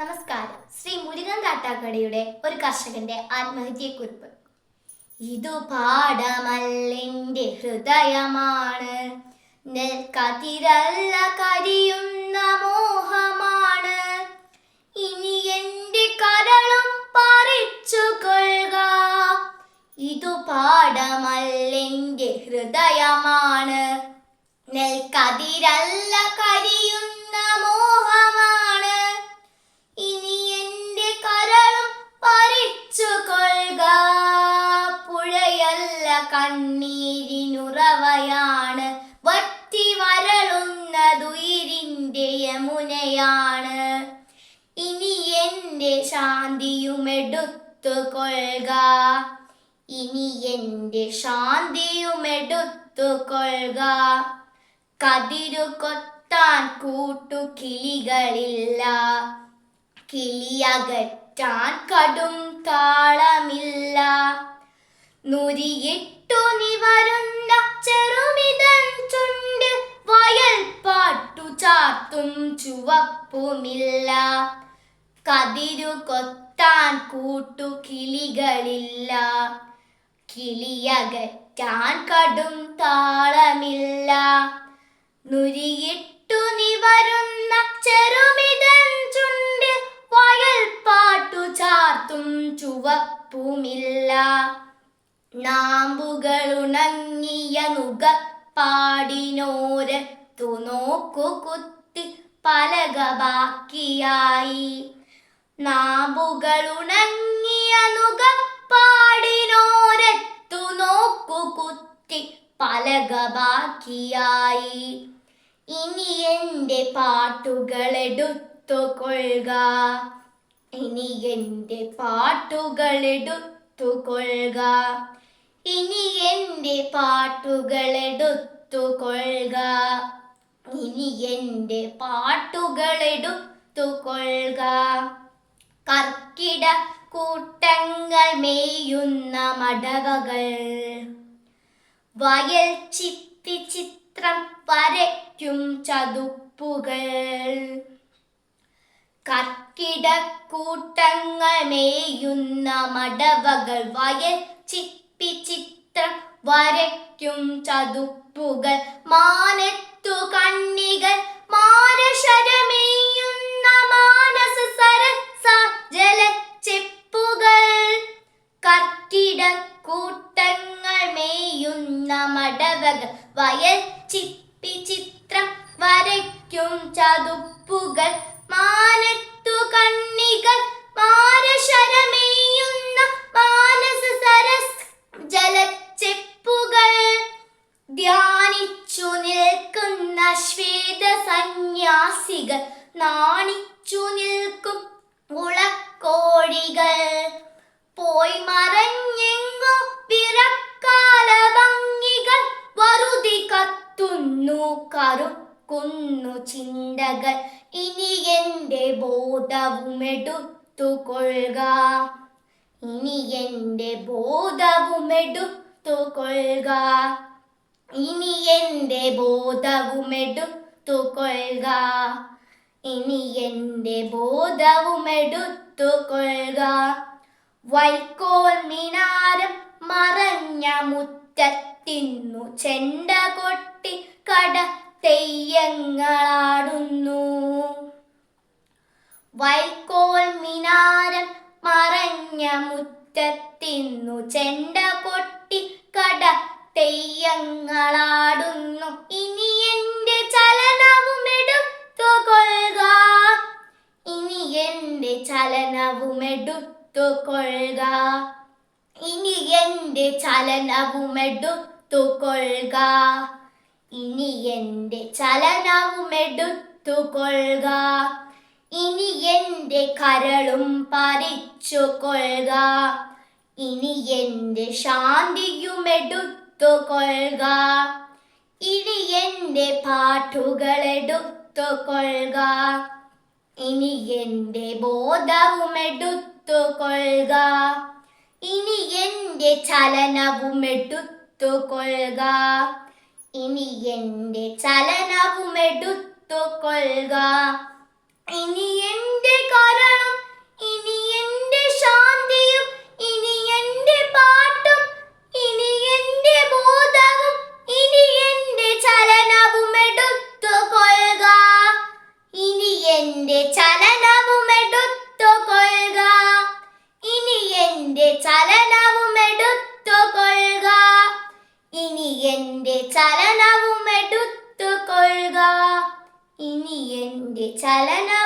നമസ്കാരം. ശ്രീ മുരുകൻ കാട്ടാക്കടയുടെ ഒരു കർഷകന്റെ ആത്മഹത്യക്കുറിപ്പ് ഇതു പാടമല്ലെന്റെ ഹൃദയമാണ്. നെൽക്കതിരല്ല കരിയുന്ന മോഹമാണ്. ഇനി എന്റെ കരളും പറിച്ചു കൊള്ളുക. ഇതു പാടമല്ലെന്റെ ഹൃദയമാണ്. നെൽക്കതിരല്ല കരിയുന്ന ശാന്തിയുമെടുത്തു കൊള്ളുക ഇനി എന്റെ ശാന്തിയും കൊള്ളുക കതിരു കൊത്താൻ കൂട്ടു കിളികളില്ല. കിളിയകറ്റാൻ കടും താളമില്ല. നുരിയിട്ടു നിവരുന്ന ചെറുമിതൻ ചുണ്ട് വയൽ പാട്ടു ചാർത്തും ചുവപ്പുമില്ല. കതിരു കൊത്താൻ കൂട്ടുകിളികളില്ല കിളിയകറ്റാൻ കടും താളമില്ല. നുരിയിട്ടു നിവരുന്ന ചെറുമിതൻ ചുണ്ട് വയൽ പാട്ടു ചാർത്തും ചുവപ്പുമില്ല. നാമ്പുകളുണങ്ങിയ നുക പാടിനോരത്തു നോക്കു കുത്തി പലക ബാക്കിയായി. നാമ്പുകളുണങ്ങിയ നുക പാടിനോരത്തു നോക്കു കുത്തി പലക ബാക്കിയായി ഇനി എന്റെ പാട്ടുകളെടുത്തു കൊള്ളുക. ഇനി എന്റെ പാട്ടുകളെടുത്തു കൊള്ളുക. ഇനി എന്റെ പാട്ടുകളെടുത്തു കൊള്ളുക. ഇനി എന്റെ പാട്ടുകളെടുത്തു കൊള്ളുക. കൂട്ടങ്ങൾ മേയുന്ന മടവകൾ. വയൽ ചിത്തി ചിത്രം വരയ്ക്കും ചതുപ്പുകൾ. കർക്കിടക്കൂട്ടങ്ങൾ മേയുന്ന മടവകൾ. വയൽ ചിപ്പി ചിത്രം വരയ്ക്കും ചതുപ്പുകൾ. മാനത്തു കണ്ണികൾ മാനശരമേയുന്ന വയൽ ചിപ്പി ചിത്രം വരയ്ക്കും ചതുപ്പുകൾ മാനത്തു കണ്ണികൾ മാരശരമേയുന്ന മാനസ സരസ് ജലച്ചെപ്പുകൾ. ധ്യാനിച്ചു നിൽക്കുന്ന ശ്വേത സന്യാസികൾ നാണിച്ചു നിൽക്കും ഉളക്കോഴികൾ പോയി മറഞ്ഞെങ്ങോ കത്തുന്നു കറുക്കുന്നു ചിന്തകൾ. ഇനി എന്റെ ബോധവുമെടുത്തു കൊള്ളുക ഇനി എന്റെ ബോധവുമെടുത്തു കൊള്ളുക ഇനി എന്റെ ബോധവുമെടുത്തു കൊള്ളുക ഇനി എന്റെ ബോധവുമെടുത്തു കൊള്ളുക വൈക്കോൽ മിനാരം മറഞ്ഞ മുറ്റത്തിന്നു ചെണ്ട കൊട്ടി കട തെയ്യങ്ങളാടുന്നു വൈക്കോൽ മിനാരം മറഞ്ഞ മുറ്റത്തിന്നു ചെണ്ട കൊട്ടി കട തെയ്യങ്ങളാടുന്നു ഇനി എന്റെ ചലനവും എടുത്തു കൊള്ളുക. ഇനി എന്റെ ചലനവും എടുത്തു കൊള്ളുക. ഇനി എന്റെ ചലനവും എടുത്തു കൊള്ളുക. ഇനി എന്റെ ചലനവും എടുത്തു കൊള്ളുക ഇനി എന്റെ കരളും പറിച്ചു കൊള്ളുക ഇനി എന്റെ ശാന്തിയും എടുത്തു കൊള്ളുക ഇനി എന്റെ പാട്ടുകളെടുത്തു കൊള്ളുക ഇനി എന്റെ ബോധവും എടുത്തു കൊള്ളുക ഇനി എന്റെ ചലനവും എടുത്തു കൊള്ളുക ഇനി എന്റെ ചലനവും എടുത്തു കൊള്ളുക ഇനി എന്റെ കരൾ ചലനവും എടുത്തു കൊള്ളുക ഇനി എന്റെ നന്ദി